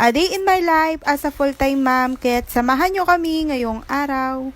A day in my life as a full-time mom, kaya't samahan nyo kami ngayong araw.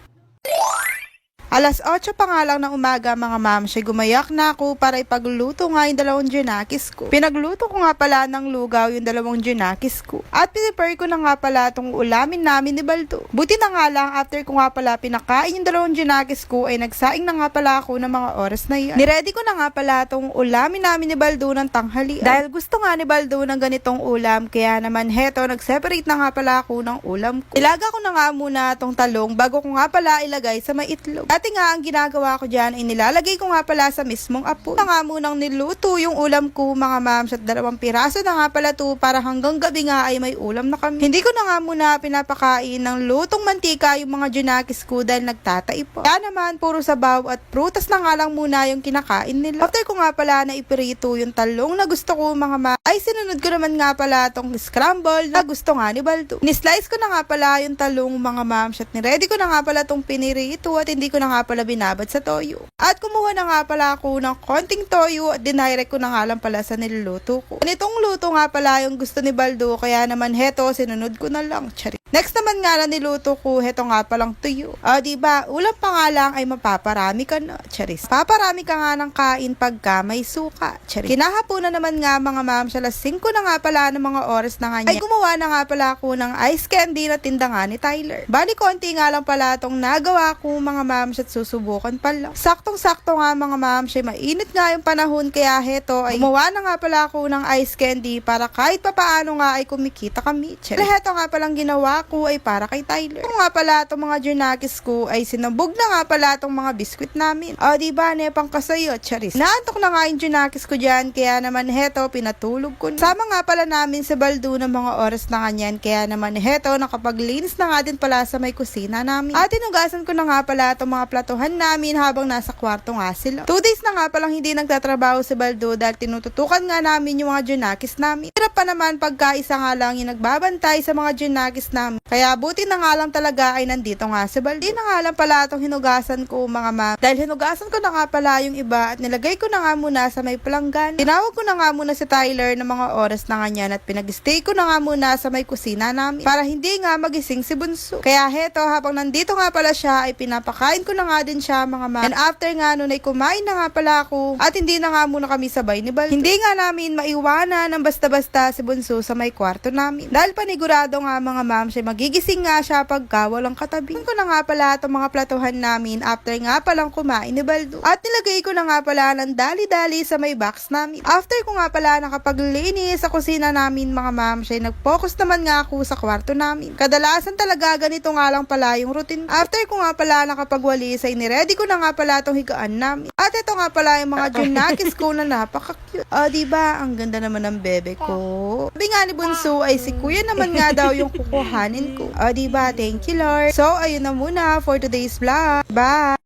Alas 8 pa nga lang ng umaga mga ma'am, siya gumayak na ako para ipagluto nga yung dalawang junakis ko. Pinagluto ko nga pala ng lugaw yung dalawang junakis ko. At pinipare ko na nga pala itong ulamin namin ni Baldo. Buti na nga lang after ko nga pala pinakain yung dalawang junakis ko ay nagsaing na nga pala ako ng mga oras na yan. Niready ko na nga pala itong ulamin namin ni Baldo ng tanghali. Dahil gusto nga ni Baldo ng ganitong ulam, kaya naman heto, nag-separate na nga pala ako ng ulam ko. Ilaga ko na nga muna itong talong bago ko nga pala ilagay sa may itlog. Dati nga ang ginagawa ko dyan ay nilalagay ko nga pala sa mismong apo. Na nga munang niluto yung ulam ko mga ma'am at dalawang piraso na nga pala to para hanggang gabi nga ay may ulam na kami. Hindi ko na nga muna pinapakain ng lutong mantika yung mga junakis ko dahil nagtataip po. Kaya naman puro sabaw at prutas na nga lang muna yung kinakain nila. After ko nga pala na ipirito yung talong na gusto ko mga ma ay sinunod ko naman nga pala tong scramble na gusto nga ni Baldo. Ni-slice ko na nga pala yung talong mga ma'am at ni-ready ko na nga pala tong pinirito at hindi ko na nga pala binabad sa toyo. At kumuha na nga pala ako ng konting toyo at dinirect ko na nga lang pala sa niluluto ko. Ganitong luto nga pala yung gusto ni Baldo kaya naman heto sinunod ko na lang. Charit. Next naman nga na niluto ko, heto nga palang tuyo. O, di ba? Ulam pa nga lang ay mapaparami ka na. Charis. Paparami ka nga ng kain pagka may suka. Charis. Kinahaponan naman nga mga ma'am, sa alas 5 na nga pala ng mga oras na kanya. Ay gumawa na nga pala ako ng ice candy na tinda nga ni Tyler. Bali, konti nga lang pala tong nagawa ko mga ma'am at susubukan pa lang. Saktong-sakto nga mga ma'am, siya mainit nga yung panahon kaya heto ay gumawa na nga pala ako ng ice candy para kahit papaano nga ay kumikita kami. Charis. Heto nga palang ginawa ko ay para kay Tyler. Ito nga pala itong mga junakis ko ay sinabog na nga pala itong mga biskwit namin. O di ba nepang kasayo, charis. Naantok na nga yung junakis ko dyan kaya naman heto pinatulog ko. na. Sama nga pala namin sa baldo ng mga oras na kanyan kaya naman heto nakapaglinis na nga din pala sa may kusina namin. At tinugasan ko na nga pala itong mga platuhan namin habang nasa kwarto nga sila. Two days na nga palang hindi nagtatrabaho si Baldo dahil tinututukan nga namin yung mga junakis namin. Hirap pa naman pagka isa nga lang yung nagbabantay sa mga junakis namin. Kaya buti na nga lang talaga ay nandito nga si Baldi na nga lang pala itong hinugasan ko mga ma'am. Dahil hinugasan ko na nga pala yung iba at nilagay ko na nga muna sa may palanggan. Tinawag ko na nga muna si Tyler ng mga oras na ganyan at pinag-stay ko na nga muna sa may kusina namin para hindi nga magising si Bunso. Kaya heto habang nandito nga pala siya ay pinapakain ko na nga din siya mga ma'am. And after nga nun ay kumain na nga pala ako at hindi na nga muna kami sabay ni Baldo. Hindi nga namin maiwanan ng basta-basta si Bunso sa may kwarto namin. Dahil panigurado nga mga ma'am siya magigising nga siya pagka walang katabi. ko na nga pala itong mga platuhan namin after nga palang kumain ni Baldo. At nilagay ko na nga pala ng dali-dali sa may box namin. After ko nga pala nakapaglinis sa kusina namin mga ma'am siya nag-focus naman nga ako sa kwarto namin. Kadalasan talaga ganito nga lang pala yung routine. After ko nga pala nakapagwalis ay niready ko na nga pala itong higaan namin. At ito nga pala yung mga junakis ko na napaka-cute. O, di ba? Ang ganda naman ng bebe ko. Sabi nga ni Bunso ay si kuya naman nga daw yung kukuhanin ko. O, di ba? Thank you, Lord. So, ayun na muna for today's vlog. Bye!